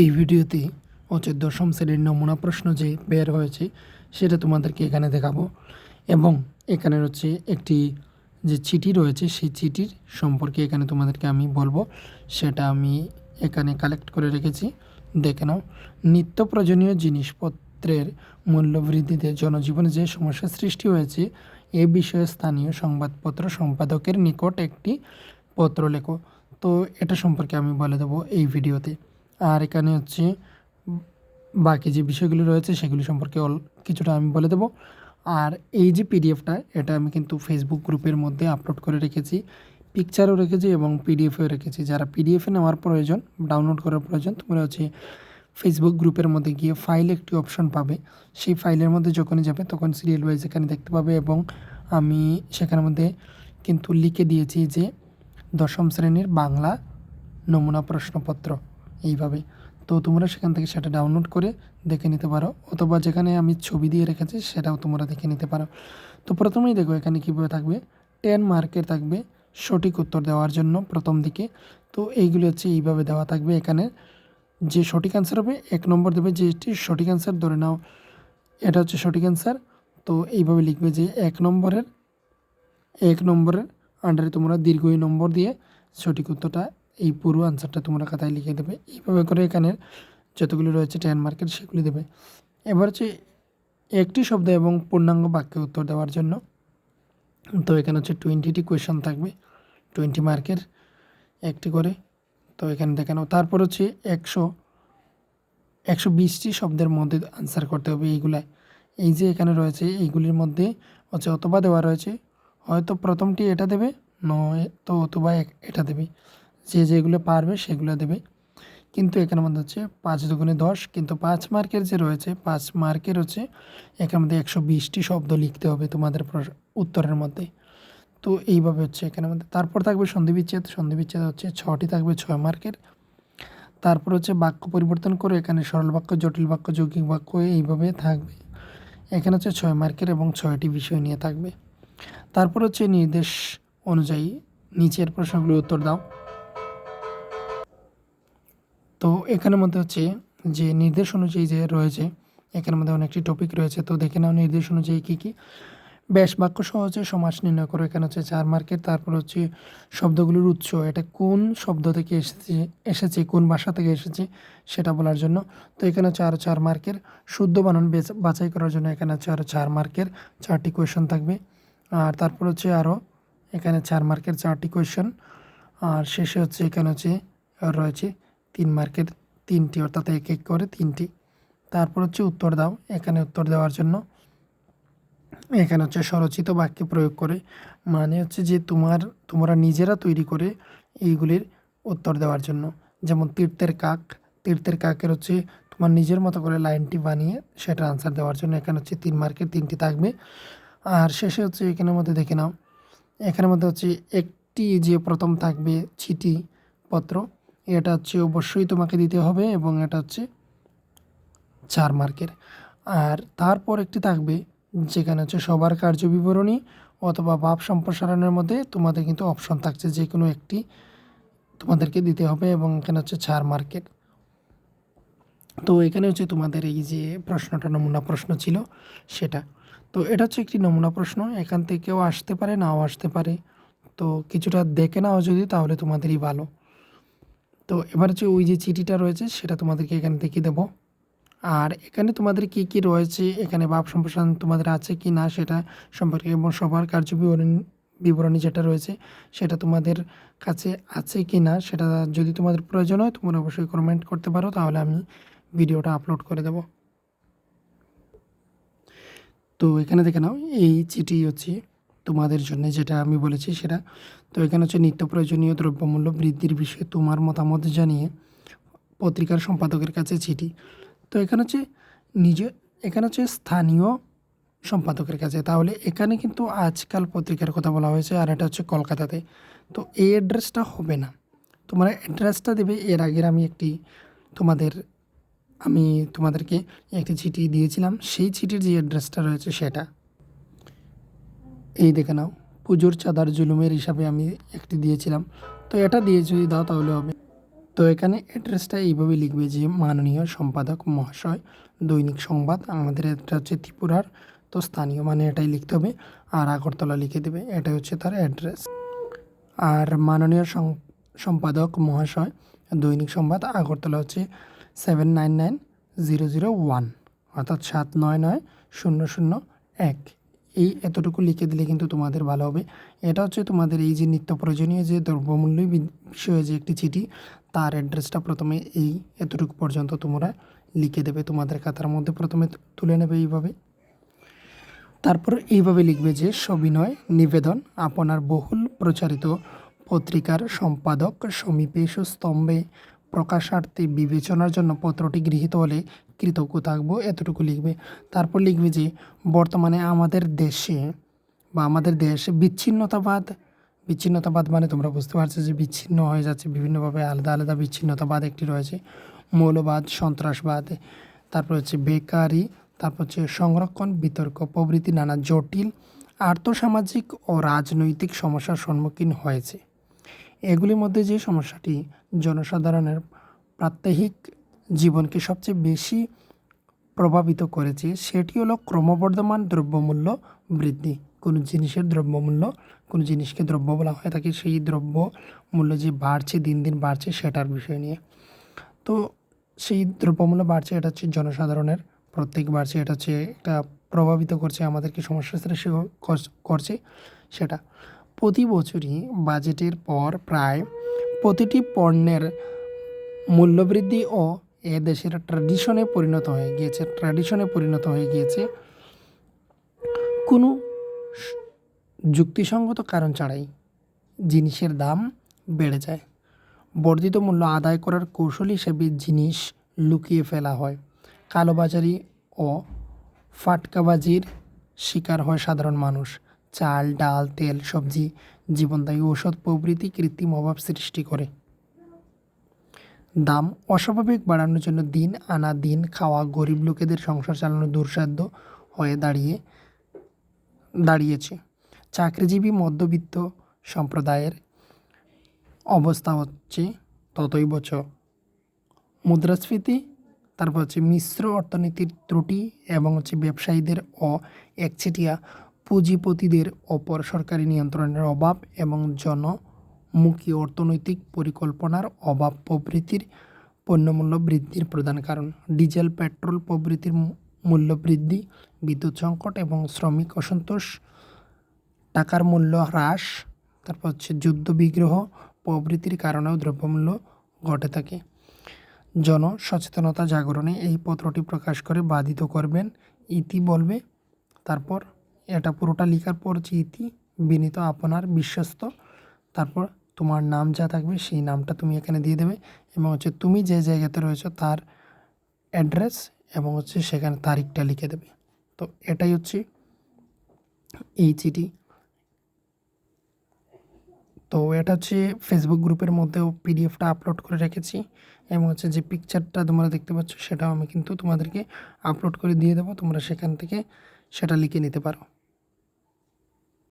এই ভিডিওতে হচ্ছে দশম শ্রেণির নমুনা প্রশ্ন যে বের হয়েছে, সেটা তোমাদেরকে এখানে দেখাবো। এবং এখানে হচ্ছে একটি যে চিঠি রয়েছে, সেই চিঠির সম্পর্কে এখানে তোমাদেরকে আমি বলব। সেটা আমি এখানে কালেক্ট করে রেখেছি। দেখে নাও। নিত্য প্রয়োজনীয় জিনিসপত্রের মূল্য বৃদ্ধিতে জনজীবনে যে সমস্যা সৃষ্টি হয়েছে, এ বিষয়ে স্থানীয় সংবাদপত্র সম্পাদকের নিকট একটি পত্র লেখো। তো এটা সম্পর্কে আমি বলে দেবো এই ভিডিওতে। আর এখানে হচ্ছে বাকি যে বিষয়গুলি রয়েছে সেগুলি সম্পর্কে অল কিছুটা আমি বলে দেবো। আর এই যে পিডিএফটা, এটা আমি কিন্তু ফেসবুক গ্রুপের মধ্যে আপলোড করে রেখেছি। পিকচারও রেখেছি এবং পিডিএফেও রেখেছি। যারা পিডিএফে নেওয়ার প্রয়োজন ডাউনলোড করার প্রয়োজন, তোমরা হচ্ছে ফেসবুক গ্রুপের মধ্যে গিয়ে ফাইল একটি অপশন পাবে। সেই ফাইলের মধ্যে যখনই যাবে, তখন সিরিয়াল ওয়াইজ এখানে দেখতে পাবে এবং আমি সেখানের মধ্যে কিন্তু লিখে দিয়েছি যে দশম শ্রেণির বাংলা নমুনা প্রশ্নপত্র। এইভাবে। তো তোমরা সেখান থেকে সেটা ডাউনলোড করে দেখে নিতে পারো, অথবা যেখানে আমি ছবি দিয়ে রেখেছি সেটাও তোমরা দেখে নিতে পারো। তো প্রথমেই দেখো এখানে কীভাবে থাকবে। টেন মার্কের থাকবে সঠিক উত্তর দেওয়ার জন্য প্রথম দিকে। তো এইগুলো হচ্ছে এইভাবে দেওয়া থাকবে এখানে। যে সঠিক অ্যান্সার হবে, এক নম্বর দেবে যেটি সঠিক অ্যান্সার ধরে নাও এটা হচ্ছে সঠিক অ্যান্সার তো এইভাবে লিখবে যে এক নম্বরের এক নম্বরের আন্ডারে তোমরা দীর্ঘই নম্বর দিয়ে সঠিক উত্তরটা এই পুরো আনসারটা তোমরা খাতায় লিখে দেবে। এইভাবে করে এখানে যতগুলি রয়েছে টেন মার্কের সেগুলি দেবে। এবার হচ্ছে একটি শব্দ এবং পূর্ণাঙ্গ বাক্যে উত্তর দেওয়ার জন্য। তো এখানে হচ্ছে টোয়েন্টিটি কোয়েশন থাকবে টোয়েন্টি মার্কের একটি করে। তো এখানে দেখানো তারপর হচ্ছে একশো একশো বিশটি শব্দের মধ্যে আনসার করতে হবে এইগুলায়। এই যে এখানে রয়েছে এইগুলির মধ্যে হচ্ছে অথবা দেওয়া রয়েছে, হয়তো প্রথমটি এটা দেবে, নয় তো অথবা এটা দেবে। যে যেগুলো পারবে সেগুলো দেবে। কিন্তু এখানে মধ্যে হচ্ছে পাঁচ দুগুণে দশ, কিন্তু পাঁচ মার্কের যে রয়েছে, পাঁচ মার্কের হচ্ছে এখানের মধ্যে একশো বিশটি শব্দ লিখতে হবে তোমাদের উত্তরের মধ্যে। তো এইভাবে হচ্ছে এখানের মধ্যে তারপর থাকবে সন্ধি বিচ্ছেদ সন্ধি বিচ্ছেদ হচ্ছে ছটি থাকবে ছয় মার্কের। তারপর হচ্ছে বাক্য পরিবর্তন করে এখানে সরল বাক্য, জটিল বাক্য, যৌগিক বাক্য এইভাবে থাকবে। এখানে হচ্ছে ছয় মার্কের এবং ছয়টি বিষয় নিয়ে থাকবে। তারপর হচ্ছে নির্দেশ অনুযায়ী নিচের প্রশ্নগুলোর উত্তর দাও। তো এখানের মধ্যে হচ্ছে যে নির্দেশ অনুযায়ী যে রয়েছে, এখানের মধ্যে অনেকটি টপিক রয়েছে, তো দেখে নাও নির্দেশ অনুযায়ী কী কী। ব্যাস, বাক্য সহজে সমাস নির্ণয় করো। এখানে হচ্ছে চার মার্কের, তারপর হচ্ছে শব্দগুলোর উৎস, এটা কোন শব্দ থেকে এসেছে এসেছে, কোন ভাষা থেকে এসেছে সেটা বলার জন্য। তো এখানে হচ্ছে আরও চার মার্কের শুদ্ধ বানান বাছাই করার জন্য এখানে হচ্ছে আরও চার মার্কের চারটি কোয়েশন থাকবে। আর তারপর হচ্ছে আরও এখানে চার মার্কের চারটি কোয়েশন আর শেষে হচ্ছে এখানে হচ্ছে রয়েছে তিন মার্কের তিনটি, অর্থাৎ এক এক করে তিনটি। তারপর হচ্ছে উত্তর দাও, এখানে উত্তর দেওয়ার জন্য। এখানে হচ্ছে স্বরচিত বাক্যে প্রয়োগ করে মানে হচ্ছে যে তোমার, তোমরা নিজেরা তৈরি করে এইগুলির উত্তর দেওয়ার জন্য। যেমন তীর্থের কাক, তীর্থের কাকের হচ্ছে তোমার নিজের মতো করে লাইনটি বানিয়ে সেটা আনসার দেওয়ার জন্য এখানে হচ্ছে তিন মার্কের তিনটি থাকবে। আর শেষে হচ্ছে এখানের মধ্যে দেখে নাও এখানের মধ্যে হচ্ছে একটি যে প্রথম থাকবে চিঠি পত্র এটা হচ্ছে অবশ্যই তোমাকে দিতে হবে এবং এটা হচ্ছে চার মার্কের। আর তারপর একটি থাকবে যেখানে হচ্ছে সবার কার্য বিবরণী অথবা ভাব সম্প্রসারণের মধ্যে তোমাদের কিন্তু অপশন থাকছে যে কোনো একটি তোমাদেরকে দিতে হবে এবং এখানে হচ্ছে চার মার্কের। তো এখানে হচ্ছে তোমাদের এই যে প্রশ্নটা নমুনা প্রশ্ন ছিল সেটা। তো এটা হচ্ছে একটি নমুনা প্রশ্ন, এখান থেকেও আসতে পারে, নাও আসতে পারে। তো কিছুটা দেখে নাও যদি, তাহলে তোমাদেরই ভালো। তো এবার হচ্ছে ওই যে চিঠিটা রয়েছে, সেটা তোমাদেরকে এখানে দেখিয়ে দেবো। আর এখানে তোমাদের কি কি রয়েছে, এখানে ভাব সম্প্রসারণ তোমাদের আছে কি না, সেটা সম্পর্কে এবং সবার কার্য বিবরণ বিবরণী যেটা রয়েছে, সেটা তোমাদের কাছে আছে কি না, সেটা যদি তোমাদের প্রয়োজন হয়, তোমরা অবশ্যই কমেন্ট করতে পারো, তাহলে আমি ভিডিওটা আপলোড করে দেবো। তো এখানে দেখে নাও, এই চিঠি হচ্ছে তোমাদের জন্য যেটা আমি বলেছি সেটা। তো এখানে হচ্ছে নিত্য প্রয়োজনীয় দ্রব্যমূল্য বৃদ্ধির বিষয়ে তোমার মতামত জানিয়ে পত্রিকার সম্পাদকের কাছে চিঠি। তো এখানে হচ্ছে নিজে, এখানে হচ্ছে স্থানীয় সম্পাদকের কাছে। তাহলে এখানে কিন্তু আজকাল পত্রিকার কথা বলা হয়েছে আর এটা হচ্ছে কলকাতাতে। তো এই অ্যাড্রেসটা হবে না। তোমার অ্যাড্রেসটা দেবে, এর আগের আমি একটি তোমাদের, আমি তোমাদেরকে একটি চিঠি দিয়েছিলাম। সেই চিঠির যে অ্যাড্রেসটা রয়েছে সেটা। এই দেখে নাও, পুজোর চাঁদার জুলুমের হিসাবে আমি একটি দিয়েছিলাম। তো এটা দিয়ে যদি দাও তাহলে হবে। তো এখানে অ্যাড্রেসটা এইভাবে লিখবে যে, মাননীয় সম্পাদক মহাশয়, দৈনিক সংবাদ, আমাদের এটা হচ্ছে ত্রিপুরার, তো স্থানীয় মানে এটাই লিখতে হবে। আর আগরতলা লিখে দেবে, এটাই হচ্ছে তার অ্যাড্রেস আর মাননীয় সম্পাদক মহাশয়, দৈনিক সংবাদ, আগরতলা হচ্ছে seven nine nine zero zero one অর্থাৎ সাত নয় নয় শূন্য শূন্য এক। এই এতটুকু লিখে দিলে কিন্তু তোমাদের ভালো হবে। এটা হচ্ছে তোমাদের এই যে নিত্য প্রয়োজনীয় যে দ্রব্যমূল্য বিষয়ে যে একটি চিঠি, তার অ্যাড্রেসটা প্রথমে এই এতটুকু পর্যন্ত তোমরা লিখে দেবে তোমাদের খাতার মধ্যে। প্রথমে তুলে নেবে এইভাবে। তারপর এইভাবে লিখবে যে সবিনয় নিবেদন আপনার বহুল প্রচারিত পত্রিকার সম্পাদক সমীপে স্তম্ভে প্রকাশার্থে বিবেচনার জন্য পত্রটি গৃহীত হলে কৃতজ্ঞ থাকব, এতটুকু লিখবে। তারপর লিখবে যে, বর্তমানে আমাদের দেশে বা আমাদের দেশে বিচ্ছিন্নতাবাদ। বিচ্ছিন্নতাবাদ মানে তোমরা বুঝতে পারছ যে বিচ্ছিন্ন হয়ে যাচ্ছে, বিভিন্নভাবে আলাদা আলাদা বিচ্ছিন্নতাবাদ একটি রয়েছে। মৌলবাদ, সন্ত্রাসবাদ, তারপর হচ্ছে বেকারি, তারপর হচ্ছে সংরক্ষণ, বিতর্ক প্রভৃতি নানা জটিল আর্থসামাজিক ও রাজনৈতিক সমস্যার সম্মুখীন হয়েছে। এগুলির মধ্যে যে সমস্যাটি, জনসাধারণের প্রাত্যহিক জীবনকে সবচেয়ে বেশি প্রভাবিত করেছে, সেটি হলো ক্রমবর্ধমান দ্রব্যমূল্য বৃদ্ধি। কোনো জিনিসের দ্রব্যমূল্য, কোনো জিনিসকে দ্রব্য বলা হয় থাকে, সেই দ্রব্য মূল্য যে বাড়ছে, দিন দিন বাড়ছে, সেটার বিষয় নিয়ে। তো সেই দ্রব্যমূল্য বাড়ছে, এটা হচ্ছে জনসাধারণের প্রত্যেক বাড়ছে, এটা হচ্ছে একটা প্রভাবিত করছে, আমাদেরকে কর- করছে, সেটা। প্রতি বছরই বাজেটের পর প্রায় প্রতিটি পণ্যের মূল্যবৃদ্ধি ও এ দেশের ট্র্যাডিশনে পরিণত হয়ে গিয়েছে ট্র্যাডিশনে পরিণত হয়ে গিয়েছে। কোনো যুক্তিসঙ্গত কারণ ছাড়াই জিনিসের দাম বেড়ে যায়। বর্ধিত মূল্য আদায় করার কৌশল হিসেবে জিনিস লুকিয়ে ফেলা হয়। কালোবাজারি ও ফাটকাবাজির শিকার হয় সাধারণ মানুষ। চাল, ডাল, তেল, সবজি, জীবনদায়ী ঔষধ প্রভৃতি কৃত্রিম অভাব সৃষ্টি করে। দাম অস্বাভাবিক বাড়ানোর জন্য দিন আনা দিন খাওয়া, গরিব লোকেদের সংসার চালানো দুঃসাধ্য হয়ে দাঁড়িয়ে, দাঁড়িয়েছে। চাকরিজীবী, মধ্যবিত্ত সম্প্রদায়ের অবস্থা হচ্ছে ততই বছর। মুদ্রাস্ফীতি, তারপর হচ্ছে মিশ্র অর্থনীতির ত্রুটি এবং হচ্ছে ব্যবসায়ীদের অ একচেটিয়া পুঁজিপতিদের ওপর সরকারি নিয়ন্ত্রণের অভাব এবং জনমুখী অর্থনৈতিক পরিকল্পনার অভাব প্রভৃতির পণ্যমূল্য বৃদ্ধির প্রধান কারণ। ডিজেল, পেট্রোল প্রভৃতির মূ- মূল্য বৃদ্ধি, বিদ্যুৎ সংকট এবং শ্রমিক অসন্তোষ, টাকার মূল্য হ্রাস, তারপর হচ্ছে যুদ্ধ বিগ্রহ প্রভৃতির কারণেও দ্রব্যমূল্য ঘটে থাকে। জন সচেতনতা জাগরণে এই পত্রটি প্রকাশ করে বাধিত করবেন, ইতি বলবে, তারপর এটা পুরোটা লেখার পর ইতি বিনীত আপনার বিশ্বস্ত, তারপর তোমার নাম যা থাকবে সেই নামটা তুমি এখানে দিয়ে দেবে এবং হচ্ছে তুমি যে জায়গাতে রয়েছো তার অ্যাড্রেস এবং হচ্ছে সেখানে তারিখটা লিখে দেবে। তো এটাই হচ্ছে এই চিঠি তো এটা হচ্ছে ফেসবুক গ্রুপের মধ্যেও পিডিএফটা আপলোড করে রেখেছি এবং হচ্ছে যে পিকচারটা তোমরা দেখতে পাচ্ছ সেটাও আমি কিন্তু তোমাদেরকে আপলোড করে দিয়ে দেবো, তোমরা সেখান থেকে সেটা লিখে নিতে পারো।